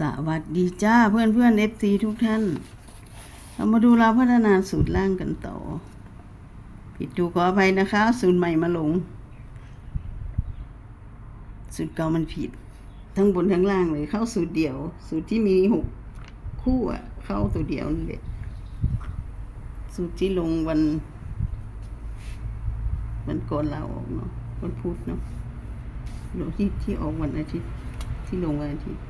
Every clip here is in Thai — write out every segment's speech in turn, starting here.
สวัสดีจ้าเพื่อนเพื่อนเอฟซีทุกท่าน เรามาดูเราพัฒนาสูตรล่างกันต่อ ผิดถูขออภัยนะคะ สูตรใหม่มาลง สูตรเก่ามันผิด ทั้งบนทั้งล่างเลยเข้าสูตรเดียว สูตรที่มีหกคู่อะเข้าตัวเดียวนี่แหละสูตรที่ลงวันวันก่อนเราออกเนาะวันพุธเนาะหรือที่ที่ออกวันอาทิตย์ที่ลงวันอาทิตย์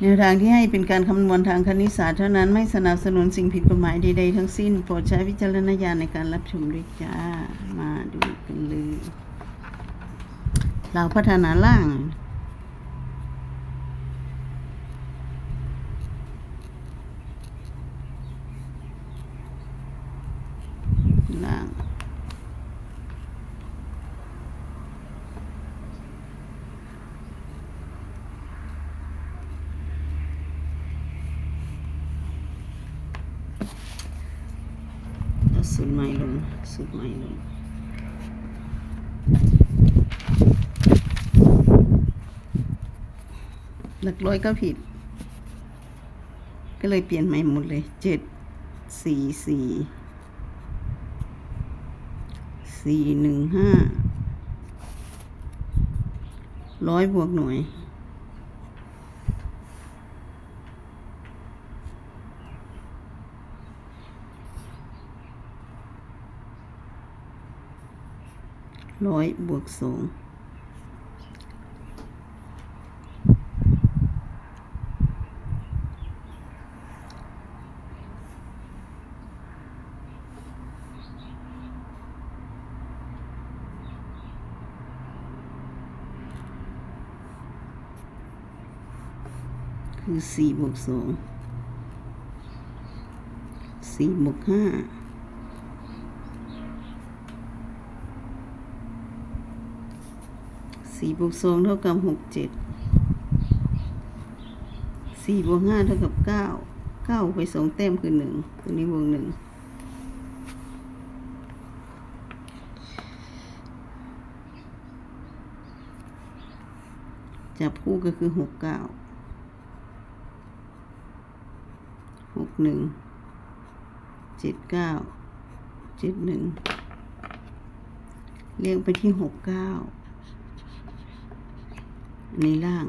แนวทางที่ให้เป็นการคำนวณทางคณิตศาสตร์เท่านั้นไม่สนับสนุนสิ่งผิดกฎหมายใดๆทั้งสิ้น โปรดใช้วิจารณญาณในการรับชมด้วยจ้า มาดูกันเลย เราพัฒนาล่างล่าง แล้ว สูตรใหม่ลงสูตรใหม่ลงหลักร้อยก็ผิด ก็เลยเปลี่ยนใหม่หมดเลยเจ็ดสี่สี่สี่หนึ่งห้าร้อยบวกหน่วย ร้อยบวกสองคือสี่บวกสองสี่บวกห้า สี่บวกสองเท่ากับหกเจ็ดสี่บวกห้าเท่ากับเก้าเก้าไปสองแต้มคือหนึ่งตัวนี้บวกหนึ่งจับคู่ก็คือหกเก้าหกหนึ่งเจ็ดเก้าเจ็ดหนึ่งเรียงไปที่หกเก้า อันนี้ล่าง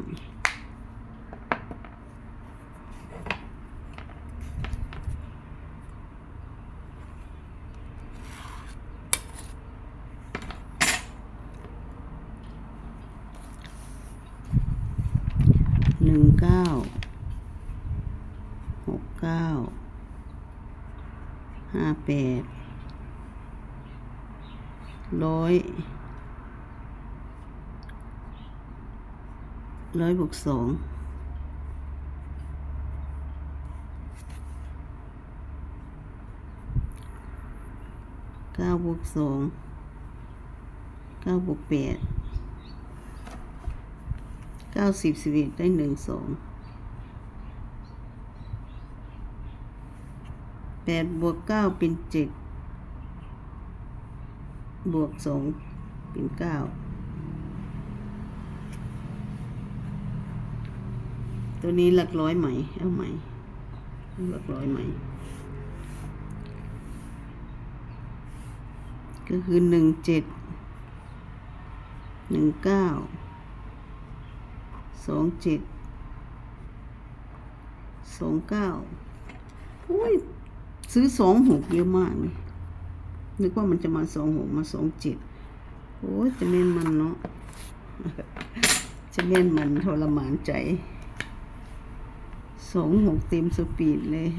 หนึ่งเก้า หกเก้า ห้าแปดร้อย ร้อยบวกสองเก้าบวกสองเก้าบวกแปดเก้าสิบสิบเอ็ดได้หนึ่งสองแปดบวกเก้าเป็นเจ็ดบวกสองเป็นเก้า ตัวนี้หลักร้อยไหม เอาไหมหลักร้อยไหม ก็คือหนึ่งเจ็ดหนึ่งเก้าสองเจ็ดสองเก้าโอ้ยซื้อสองหกเยอะมากเลยนึกว่ามันจะมาสองหกมาสองเจ็ดโอ้ยจะเล่นมันเนาะจะเล่นมันทรมานใจ สองหกเต็มสปีดเลย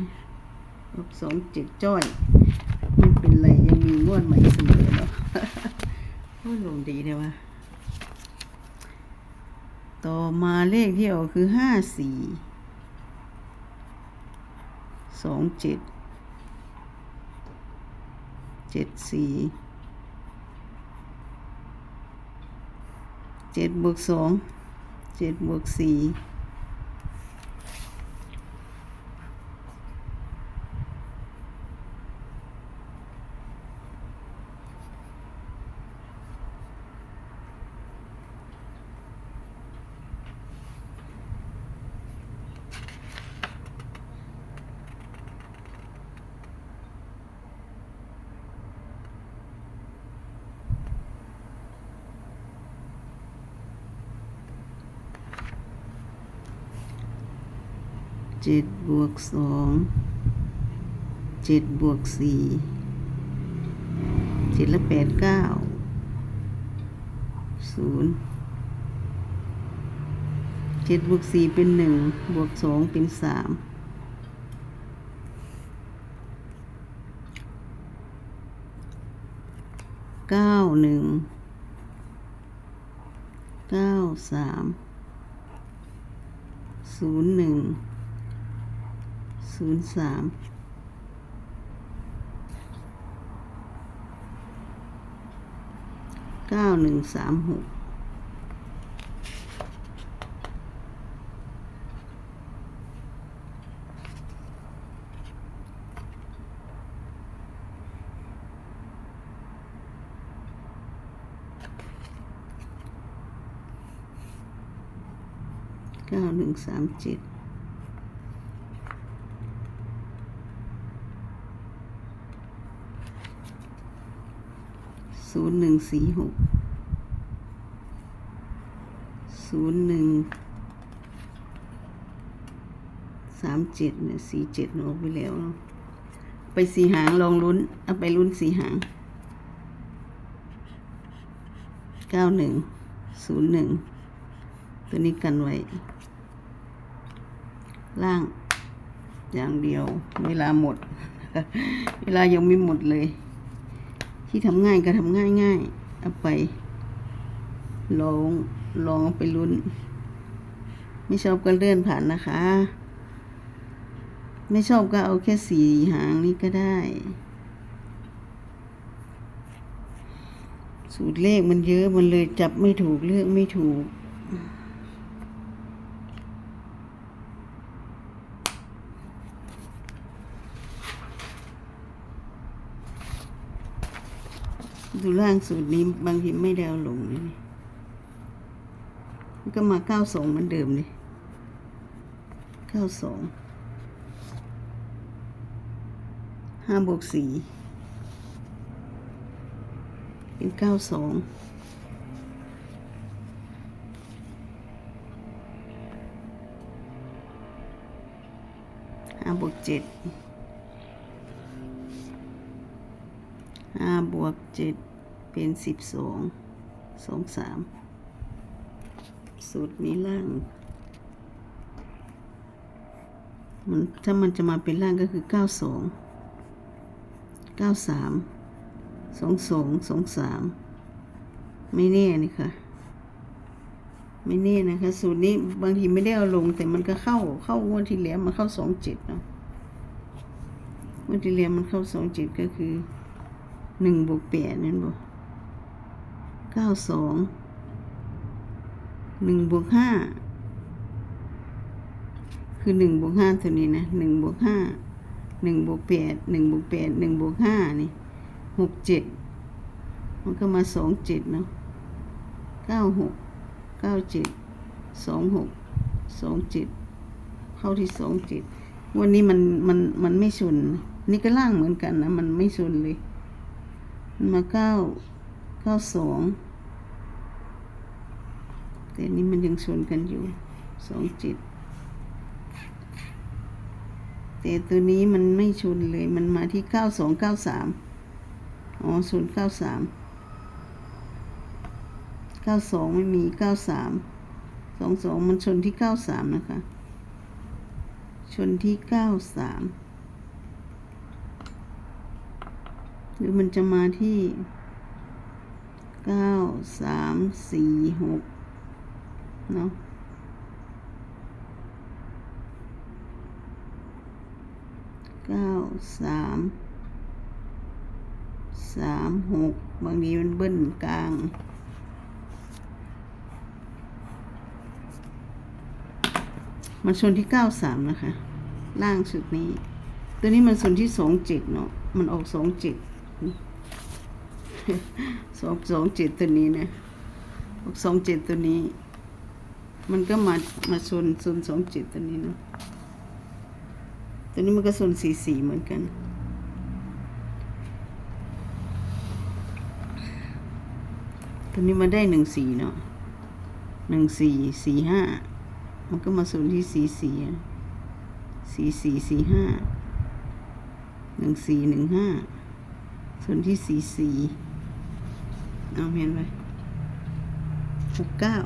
สองเจ็ดจ้อย ไม่เป็นไร ยังมีงวดใหม่เสมอเนาะโอ้ยลงดีเลยวะต่อมาเลขที่ออกคือห้าสี่สองเจ็ดเจ็ดสี่เจ็ดบวกสองเจ็ดบวกสี่ เจ็ดบวกสองเจ็ดบวกสี่เจ็ดและแปดเก้าศูนย์เจ็ดบวกสี่เป็นหนึ่งบวกสองเป็นสามเก้าหนึ่งเก้าสามศูนย์หนึ่ง ศูนย์สามเก้าหนึ่งสามหกเก้าหนึ่งสามเจ็ด ศูนย์หนึ่งสี่หกศูนย์หนึ่งสามเจ็ดเนี่ยสี่เจ็ดออกไปแล้ว ไปสี่หางลองลุ้น เอาไปลุ้นสี่หางเก้าหนึ่งศูนย์หนึ่งตัวนี้กันไว้ ล่างอย่างเดียว เวลาหมด เวลายังไม่หมดเลย ที่ทำง่ายก็ทำง่ายง่ายเอาไป ลองลองเอาไปลุ้น ไม่ชอบก็เลื่อนผ่านนะคะ ไม่ชอบก็เอาแค่สีหางนี้ก็ได้ สูตรเลขมันเยอะมันเลยจับไม่ถูกเลือกไม่ถูก ดูล่างสูตรนี้บางทีไม่ได้เอาลงเลยนี่มันก็มาเก้าสองเหมือนเดิมเลยเก้าสองห้าบวกสี่เป็นเก้าสองห้าบวกเจ็ดห้าบวกเจ็ด เป็นสิบสองสองสามสูตรนี้ล่าง มันถ้ามันจะมาเป็นล่างก็คือเก้าสองเก้าสามสองสองสองสามไม่แน่นี่ค่ะ ไม่แน่นะคะ สูตรนี้บางทีไม่ได้เอาลงแต่มันก็เข้าเข้างวดที่แล้วมันเข้าสองเจ็ดเนาะงวดที่แล้วมันเข้าสองเจ็ดก็คือหนึ่งบวกแปดนั่นบอก เก้าสองหนึ่งบวกห้าคือหนึ่งบวกห้าตัวนี้นะหนึ่งบวกห้าหนึ่งบวกแปดหนึ่งบวกแปดหนึ่งบวกห้านี่หกเจ็ดมันก็มาสองเจ็ดเนาะเก้าหกเก้าเจ็ดสองหกสองเจ็ดเข้าที่สองเจ็ดวันนี้มันมันมันไม่ชนนี่ก็ล่างเหมือนกันนะ มันไม่ชนเลย มาเก้าเก้าสอง แต่นี่มันยังชนกันอยู่สองจ็ดแต่ตัวนี้มันไม่ชนเลยมันมาที่เก้าสองเก้าสามอ๋อศูนย์เก้าสามเก้าสองไม่มีเก้าสามสองสองมันชนที่เก้าสามนะคะ ชนที่เก้าสามหรือมันจะมาที่เก้าสามสี่หก เนาะเก้าสามสามหกบางทีมันเบิ้ลกลางมันชนที่เก้าสามนะคะ ล่างสุดนี้ ตัวนี้มันส่วนที่สองเจ็ดเนาะมันออกสองเจ็ดสองสองเจ็ดตัวนี้นะออกสองเจ็ดตัวนี้ มันก็มามาส่วนส่วนสองเจ็ดตัวนี้เนาะตัวนี้มันก็ส่วนสี่สี่เหมือนกัน ตัวนี้มาได้หนึ่งสี่เนาะหนึ่งสี่สี่ห้ามันก็มาส่วนที่สี่สี่สี่สี่สี่ห้าหนึ่งสี่หนึ่งห้าส่วนที่สี่สี่เอาเห็นไหมหกเก้า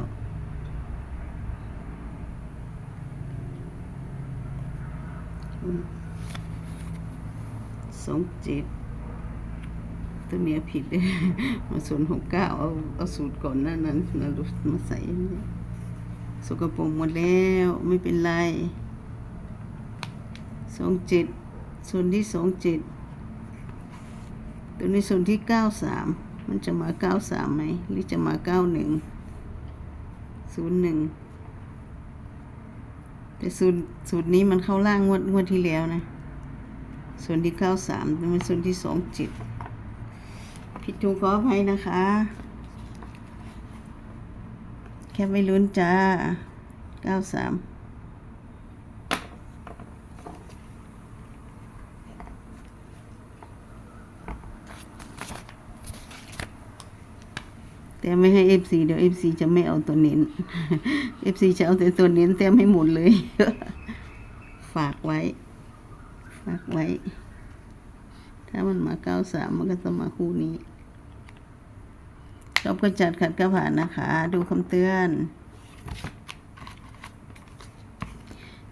สองเจ็ดตัวเนี้ยผิดเลยมาส่วนหกเก้าเอาเอาสูตรก่อนหน้านั้นมาดูมาใส่นี่ยสกปรกหมดแล้วไม่เป็นไรสองเจ็ดส่วนที่สองเจ็ดตัวนี้ส่วนที่เก้าสามมันจะมาเก้าสามไหมหรือจะมาเก้าหนึ่งศูนย์หนึ่ง แต่สูตรสูตรนี้มันเข้าล่างงวดงวดที่แล้วนะ ส่วนที่เก้าสามเป็นส่วนที่สองจิตผิดถูกขออภัยนะคะ แค่ไม่ลุ้นจ้าเก้าสาม แต่ไม่ให้เอฟซีเดี๋ยวเอฟซีจะไม่เอาตัวเน้นเอฟซีจะเอาแต่ตัวเน้นเต็มให้หมดเลย ฝากไว้ ฝากไว้ ถ้ามันมาเก้าสามมันก็จะมาคู่นี้ชอบก็จัดขัดก็ผ่านนะคะ ดูคำเตือน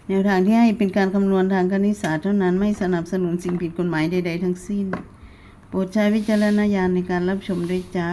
แนวทางที่ให้เป็นการคำนวณทางคณิตศาสตร์เท่านั้นไม่สนับสนุนสิ่งผิดกฎหมายใด ๆ ทั้งสิ้น โปรดใช้วิจารณญาณในการรับชมด้วยจ้า